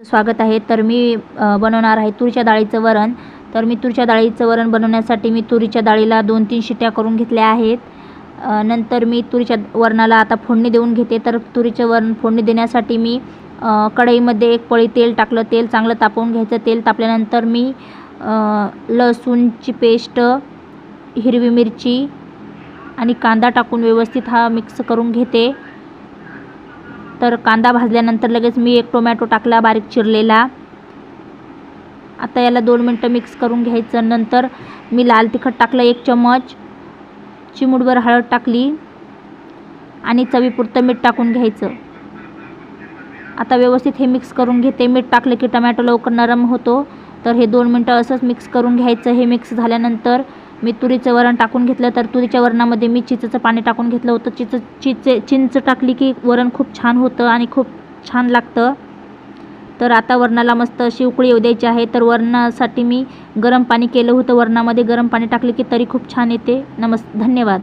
स्वागत आहे. तर मी बनवणार आहे तुरीच्या डाळीचं वरण. तर मी तुरीच्या डाळीचं वरण बनवण्यासाठी मी तुरीच्या डाळीला दोन तीन शिट्या करून घेतल्या आहेत. नंतर मी तुरीच्या वरणाला आता फोडणी देऊन घेते. तर तुरीचं वरण फोडणी देण्यासाठी मी कढईमध्ये एक पळी तेल टाकलं. तेल चांगलं तापवून घ्यायचं. तेल तापल्यानंतर मी लसूणची पेस्ट हिरवी मिरची आणि कांदा टाकून व्यवस्थित हा मिक्स करून घेते. तर कांदा भाजल्यानंतर लगेच मी एक टोमॅटो टाकला बारीक चिरलेला. आता याला दोन मिनटं मिक्स करून घ्यायचं. नंतर मी लाल तिखट टाकलं एक चम्मच. चिमूडभर हळद टाकली आणि चवीपुरतं मीठ टाकून घ्यायचं. आता व्यवस्थित हे मिक्स करून घेते. मीठ टाकलं की टमॅटो लवकर नरम होतो. तर हे दोन मिनटं असंच मिक्स करून घ्यायचं. हे मिक्स झाल्यानंतर मी तुरीचं वरण टाकून घेतलं तर तुरीच्या वरणामध्ये मी चिंचेचं पाणी टाकून घेतलं होतं. चिच चिचे चिंच टाकली की वरण खूप छान होतं आणि खूप छान लागतं. तर आता वरणाला मस्त अशी उकळी येऊ द्यायची आहे. तर वरणासाठी मी गरम पाणी केलं होतं. वरणामध्ये गरम पाणी टाकले की तरी खूप छान येते. नमस् धन्यवाद.